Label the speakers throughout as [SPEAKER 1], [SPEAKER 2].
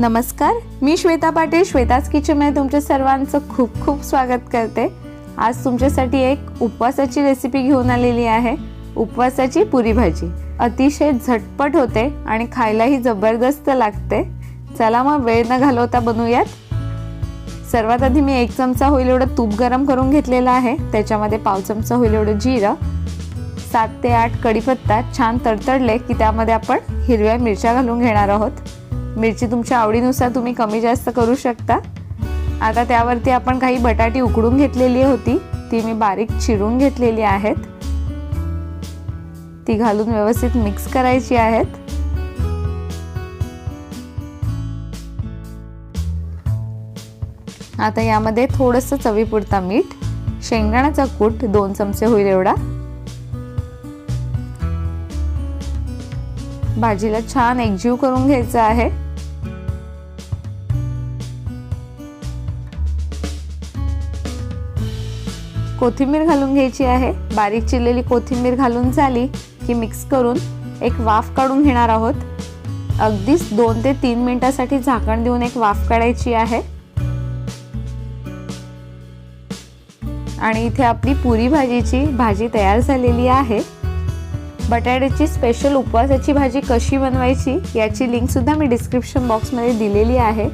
[SPEAKER 1] नमस्कार मी श्वेता पाटील श्वेताच किचनमध्ये तुमच्या सर्वांचं खूप खूप स्वागत करते. आज तुमच्यासाठी एक उपवासाची रेसिपी घेऊन आलेली आहे. उपवासाची पुरी भाजी. अतिशय झटपट होते आणि खायलाही जबरदस्त लागते. चला मग वेळ न घालवता बनवूयात. सर्वात आधी मी एक चमचा होईल एवढं तूप गरम करून घेतलेलं आहे. त्याच्यामध्ये पाव चमचा होईल एवढं जिरं. सात ते आठ कढीपत्ता छान तडतडले की त्यामध्ये आपण हिरव्या मिरच्या घालून घेणार आहोत. मिरची तुमच्या आवडीनुसार तुम्ही कमी जास्त करू शकता. आता त्यावरती आपण काही बटाटी उकडून घेतलेली होती. ती मी बारीक चिरून घेतलेली आहेत. ती घालून व्यवस्थित मिक्स करायची आहेत. आता यामध्ये थोडंसं चवीपुरता मीठ शेंगदाण्याचा कूट दोन चमचे होईल एवढा. भाजीला छान एकजीव करून घ्यायचं आहे. कोथिंबीर घालून घ्यायची आहे. बारीक चिरलेली कोथिंबीर घालून झाली की मिक्स करून एक वाफ काढून घेणार आहोत. अगदीच दोन ते तीन मिनटासाठी झाकण देऊन एक वाफ काढायची आहे. आणि इथे आपली पुरी भाजीची भाजी तयार झालेली आहे. बटाट्याची स्पेशल उपवासाची भाजी कशी बनवायची याची लिंकसुद्धा मी डिस्क्रिप्शन बॉक्समध्ये दिलेली आहे.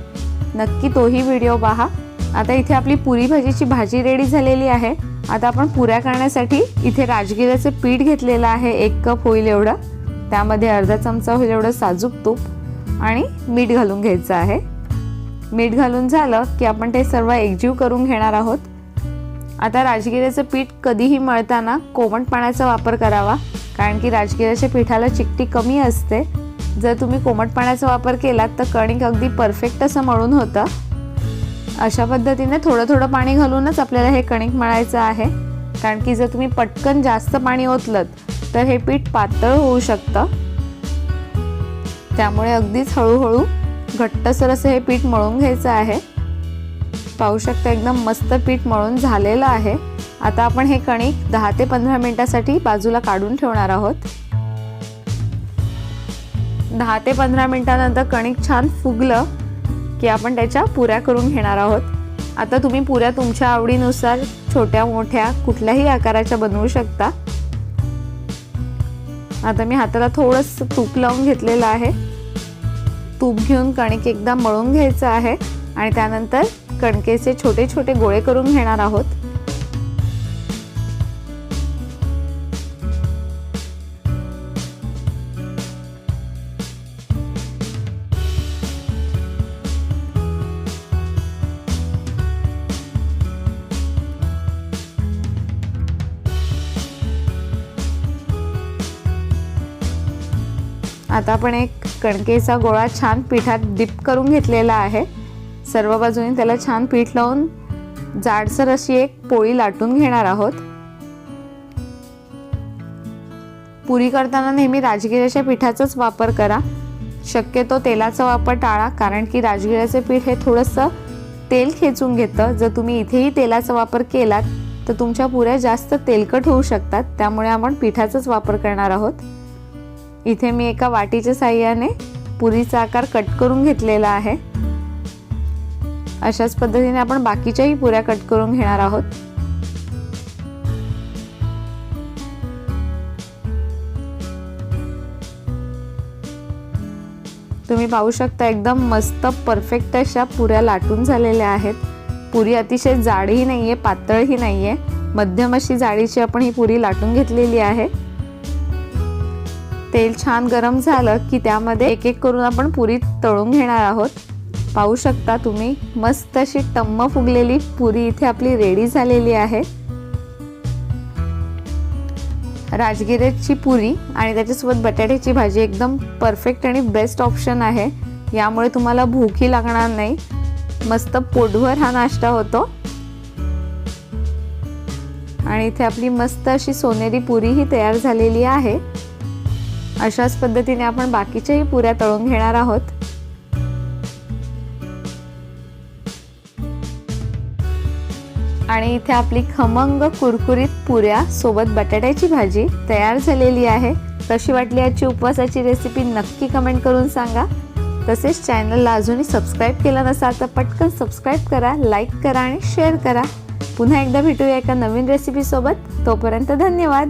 [SPEAKER 1] नक्की तोही व्हिडिओ पहा. आता इथे आपली पुरी भाजीची भाजी रेडी झालेली आहे. आता आपण पुऱ्या करण्यासाठी इथे राजगिऱ्याचं पीठ घेतलेलं आहे. एक कप होईल एवढं. त्यामध्ये अर्धा चमचा होईल एवढं साजूक तूप आणि मीठ घालून घ्यायचं आहे. मीठ घालून झालं की आपण ते सर्व एकजीव करून घेणार आहोत. आता राजगिऱ्याचं पीठ कधीही मळताना कोमट पाण्याचा वापर करावा कारण की राजगिऱ्याच्या पिठाला चिकटी कमी असते. जर तुम्ही कोमट पाण्याचा वापर केलात तर कणिक अगदी परफेक्ट असं मळून होतं. अशा पद्धतीने थोडं थोडं पाणी घालूनच आपल्याला हे कणिक मळायचं आहे. कारण की जर तुम्ही पटकन जास्त पाणी ओतलत तर हे पीठ पातळ होऊ शकतं. त्यामुळे अगदीच हळूहळू घट्टसर असं हे पीठ मळून घ्यायचं आहे. पाहू शकता एकदम मस्त पीठ मळून झालेलं आहे. आता आपण हे कणिक दहा ते पंधरा मिनिटासाठी बाजूला काढून ठेवणार आहोत. दहा ते पंधरा मिनिटानंतर कणिक छान फुगलं. की आपण त्याच्या पुऱ्या करून घेणार आहोत. आता तुम्ही पुऱ्या तुमच्या आवडीनुसार छोट्या मोठ्या कुठल्याही आकाराच्या बनवू शकता. आता मी हाताला थोडंसं तूप लावून घेतलेलं आहे. तूप घेऊन कणिक एकदा मळून घ्यायचं आहे आणि त्यानंतर कणकेचे छोटे छोटे गोळे करून घेणार आहोत. आता आपण एक कणकेचा गोळा छान पिठात डिप करून घेतलेला आहे. सर्व बाजूने त्याला छान पीठ लावून जाडसर अशी एक पोळी लाटून घेणार आहोत. पुरी करताना नेहमी राजगिऱ्याच्या पिठाचाच वापर करा. शक्यतो तेलाचा वापर टाळा कारण की राजगिऱ्याचे पीठ हे थोडंसं तेल खेचून घेतं. जर तुम्ही इथेही तेलाचा वापर केलात तर तुमच्या पुऱ्या जास्त तेलकट होऊ शकतात. त्यामुळे आपण पिठाचाच वापर करणार आहोत. इथे मी एका वाटीच्या साह्याने पुरीचा आकार कट करून घेतलेला आहे. अशाच पद्धतीने आपण बाकीच्याही पुऱ्या कट करून घेणार आहोत. तुम्ही पाहू शकता एकदम मस्त परफेक्ट अशा पुऱ्या लाटून झालेल्या आहेत. पुरी अतिशय जाडही नाही आहे पातळही नाही आहे मध्यम अशी जाडीची आपण ही पुरी लाटून घेतलेली आहे. तेल छान गरम झालं की त्यामध्ये एक एक करून आपण पुरी तळून घेणार आहोत. पाहू शकता तुम्ही मस्त अशी टम्म फुगलेली पुरी इथे आपली रेडी झालेली आहे. राजगिऱ्याची पुरी आणि त्याच्यासोबत बटाट्याची भाजी एकदम परफेक्ट आणि बेस्ट ऑप्शन आहे. यामुळे तुम्हाला भूकही लागणार नाही. मस्त पोटभर हा नाश्ता होतो. आणि इथे आपली मस्त अशी सोनेरी पुरी ही तयार झालेली आहे. अशाच पद्धतीने आपण बाकीच्याही पुऱ्या तळून घेणार आहोत. आणि इथे आपली खमंग कुरकुरीत पुऱ्या सोबत बटाट्याची भाजी तयार झालेली आहे. कशी वाटली आजची उपवासाची रेसिपी नक्की कमेंट करून सांगा. तसेच चॅनलला अजूनही सबस्क्राईब केलं नसाल तर पटकन सबस्क्राईब करा लाईक करा आणि शेअर करा. पुन्हा एकदा भेटूया एका नवीन रेसिपीसोबत तोपर्यंत धन्यवाद.